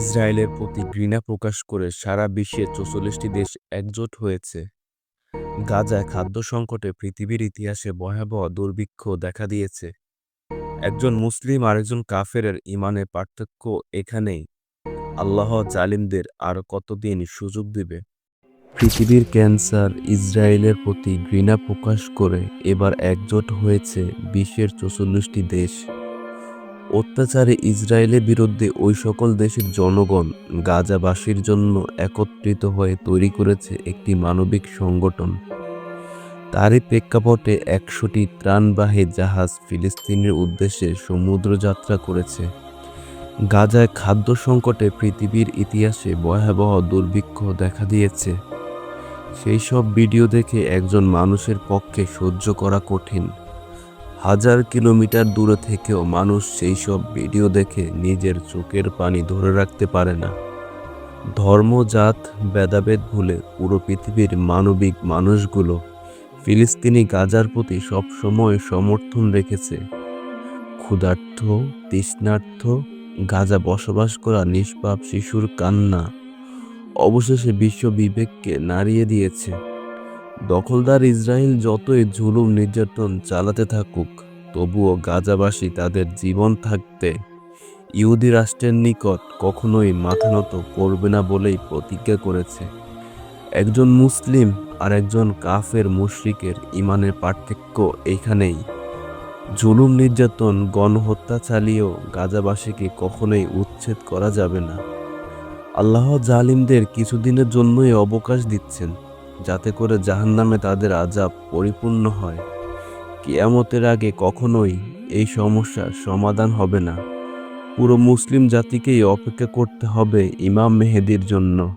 ইসরায়েলের প্রতি ঘৃণা প্রকাশ করে সারা বিশ্বের চৌচল্লিশটি দেশ একজোট হয়েছে। গাজায় খাদ্য সংকটে পৃথিবীর ইতিহাসে ভয়াবহ দুর্ভিক্ষ দেখা দিয়েছে। একজন মুসলিম আর একজন কাফেরের ইমানের পার্থক্য এখানেই। আল্লাহ জালিমদের আর কতদিন সুযোগ দিবে? পৃথিবীর ক্যান্সার ইসরায়েলের প্রতি ঘৃণা প্রকাশ করে এবার একজোট হয়েছে বিশ্বের চৌচল্লিশটি দেশ। অত্যাচারে ইসরায়েলের বিরুদ্ধে ওই সকল দেশের জনগণ গাজাবাসীর জন্য একত্রিত হয়ে তৈরি করেছে একটি মানবিক সংগঠন। তারই প্রেক্ষাপটে একশোটি ত্রাণবাহী জাহাজ ফিলিস্তিনের উদ্দেশ্যে সমুদ্রযাত্রা করেছে। গাজায় খাদ্য সংকটে পৃথিবীর ইতিহাসে ভয়াবহ দুর্ভিক্ষ দেখা দিয়েছে। সেই সব ভিডিও দেখে একজন মানুষের পক্ষে সহ্য করা কঠিন। হাজার কিলোমিটার দূরে থেকেও মানুষ সেই সব ভিডিও দেখে নিজের চোখের পানি ধরে রাখতে পারে না। ধর্ম, জাত, ভেদাভেদ ভুলে পুরো পৃথিবীর মানবিক মানুষগুলো ফিলিস্তিনি গাজার প্রতি সবসময় সমর্থন রেখেছে। ক্ষুধার্থ তৃষ্ণার্থ গাজা বসবাস করা নিষ্পাপ শিশুর কান্না অবশেষে বিশ্ব বিবেককে নাড়িয়ে দিয়েছে। দখলদার ইসরায়েল যতই জুলুম নির্যাতন চালাতে থাকুক, তবুও গাজাবাসী তাদের জীবন থাকতে ইহুদি রাষ্ট্রের নিকট কখনোই মাথা নত করবে না বলেই প্রতিজ্ঞা করেছে। একজন মুসলিম আর একজন কাফের মুশরিকের ইমানের পার্থক্য এইখানেই। জুলুম নির্যাতন, গণহত্যা চালিয়েও গাজাবাসীকে কখনোই উচ্ছেদ করা যাবে না। আল্লাহ জালিমদের কিছুদিনের জন্যই অবকাশ দিচ্ছেন। যাতে করে জাহান্নামে তাদের আজাব পরিপূর্ণ হয়। কেয়ামতের আগে কখনোই এই সমস্যার সমাধান হবে না। পুরো মুসলিম জাতিকেই অপেক্ষা করতে হবে ইমাম মেহেদির জন্য।